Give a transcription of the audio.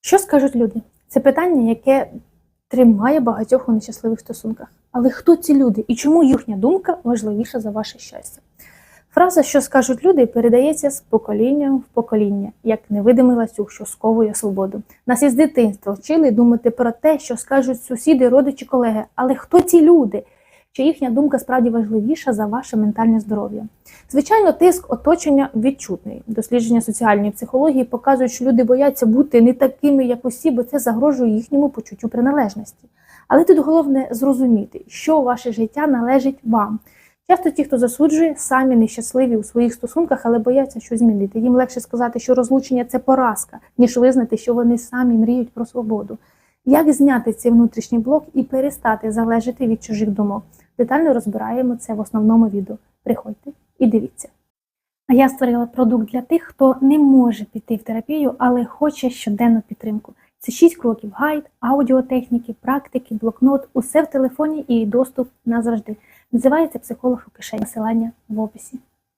Що скажуть люди? Це питання, яке тримає багатьох у нещасливих стосунках. Але хто ці люди і чому їхня думка важливіша за ваше щастя? Фраза, що скажуть люди, передається з покоління в покоління, як невидимий ланцюг, що сковує свободу. Нас із дитинства вчили думати про те, що скажуть сусіди, родичі, колеги. Але хто ці люди? Чи їхня думка справді важливіша за ваше ментальне здоров'я? Звичайно, тиск оточення відчутний. Дослідження соціальної психології показують, що люди бояться бути не такими, як усі, бо це загрожує їхньому почуттю приналежності. Але тут головне зрозуміти, що ваше життя належить вам. Часто ті, хто засуджує, самі нещасливі у своїх стосунках, але бояться щось змінити. Їм легше сказати, що розлучення це поразка, ніж визнати, що вони самі мріють про свободу. Як зняти цей внутрішній блок і перестати залежати від чужих думок? Детально розбираємо це в основному відео. Приходьте і дивіться. А я створила продукт для тих, хто не може піти в терапію, але хоче щоденну підтримку. Це 6 кроків: гайд, аудіотехніки, практики, блокнот, усе в телефоні і доступ назавжди. Називається психолог у кишені. Посилання в описі.